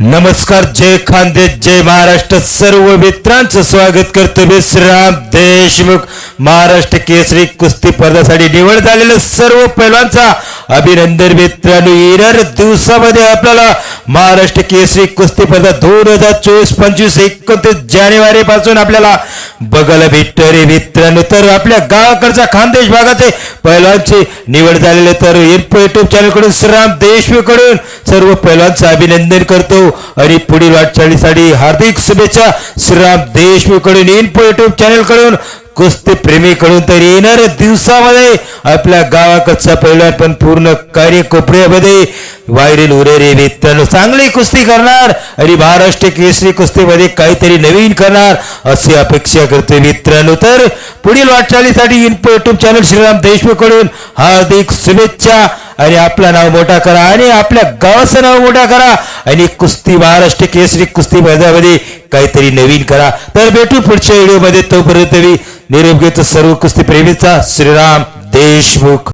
नमस्कार जय खानदेश जय महाराष्ट्र. सर्व मित्रांचं स्वागत करतो मी श्रीराम देशमुख. महाराष्ट्र केसरी कुस्ती स्पर्धासाठी निवड झालेल्या सर्व पैलवांचा अभिनंदन मित्रांनो. येणार दिवसामध्ये आपल्याला महाराष्ट्र केसरी कुस्ती स्पर्धा दोन हजार चोवीस पंचवीस एकोणतीस जानेवारी पासून आपल्याला बघायला भेटतो रे मित्रांनो. तर आपल्या गावाकडच्या खानदेश भागाचे पैलवानची निवड झालेले तर इन्फो युट्यूब चॅनलकडून श्रीराम देशमुखकडून सर्व पैलवानचं अभिनंदन करतो. आणि पुढील वाटचालीसाठी हार्दिक शुभेच्छा श्रीराम देशमुखकडून इन्फो युट्यूब चॅनलकडून कुस्ती प्रेमीकडून तर येणाऱ्या दिवसामध्ये आपल्या गावाकडचा पैलवान पण पूर्ण कार्य कोपऱ्यामध्ये व्हायरल उरेरे मित्रांनो. चांगली कुस्ती करणार आणि महाराष्ट्र केसरी कुस्तीमध्ये काहीतरी नवीन करणार अशी अपेक्षा करतोय मित्रांनो. तर पुढील वाटचालीसाठी इन्फो युट्यूब चॅनल श्रीराम देशमुखकडून हार्दिक शुभेच्छा. आणि आपलं नाव मोठा करा आणि आपल्या गावाचं नाव मोठा करा. आणि कुस्ती महाराष्ट्र केसरी कुस्ती मैदानामध्ये काहीतरी नवीन करा. तर भेटू पुढच्या व्हिडिओमध्ये. तोपर्यंत मी निरोप घेतो सर्व कुस्ती प्रेमीचा श्रीराम देशमुख.